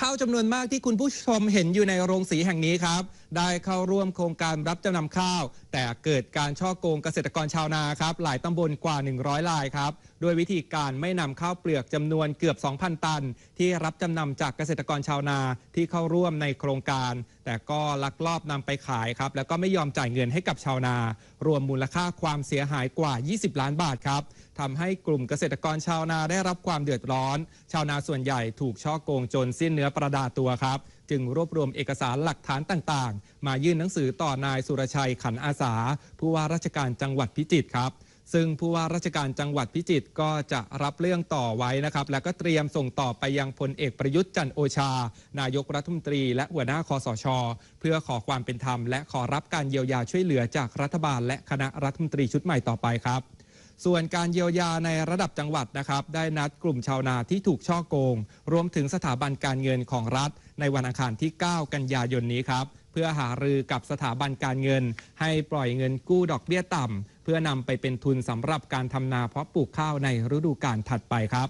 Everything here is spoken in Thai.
ข้าวจำนวนมากที่คุณผู้ชมเห็นอยู่ในโรงสีแห่งนี้ครับได้เข้าร่วมโครงการรับจำนำข้าว แต่เกิดการช่อโกงเกษตรกรชาวนาครับหลายตำบลกว่า 100รายครับโดยวิธีการไม่นำข้าวเปลือกจำนวนเกือบ 2,000 ตัน ที่รับจำนำจากเกษตรกรชาวนาที่เข้าร่วมในโครงการ แต่ก็ลักลอบนำไปขายครับ แล้วก็ไม่ยอมจ่ายเงินให้กับชาวนา รวมมูลค่าความเสียหายกว่า 20 ล้านบาทครับทำให้กลุ่มเกษตรกรชาวนาได้รับความเดือดร้อน ชาวนาส่วนใหญ่ถูกช่อโกงจนสิ้นเนื้อประดาตัวครับ จึงรวบรวมเอกสารหลักฐานต่างๆ มายื่นหนังสือต่อนายสุรชัยขันอาสา ผู้ว่าราชการจังหวัดพิจิตรครับ ซึ่งผู้ว่าราชการจังหวัดพิจิตรก็จะรับเรื่องต่อไว้นะครับ แล้วก็เตรียมส่งต่อไปยังพลเอกประยุทธ์จันโอชา นายกรัฐมนตรี และหัวหน้าคอสช เพื่อขอความเป็นธรรม และขอรับการเยียวยาช่วยเหลือจากรัฐบาล และคณะรัฐมนตรีชุดใหม่ต่อไปครับ ส่วนการเยียวยาในระดับจังหวัดนะครับ ได้นัดกลุ่มชาวนาที่ถูกช่อโกง รวมถึงสถาบันการเงินของรัฐ ในวันอังคารที่ 9 กันยายนนี้ครับ เพื่อหารือกับสถาบันการเงิน ให้ปล่อยเงินกู้ดอกเบี้ยต่ำเพื่อนำไปเป็นทุนสำหรับการทำนาเพาะปลูกข้าวในฤดูกาลถัดไปครับ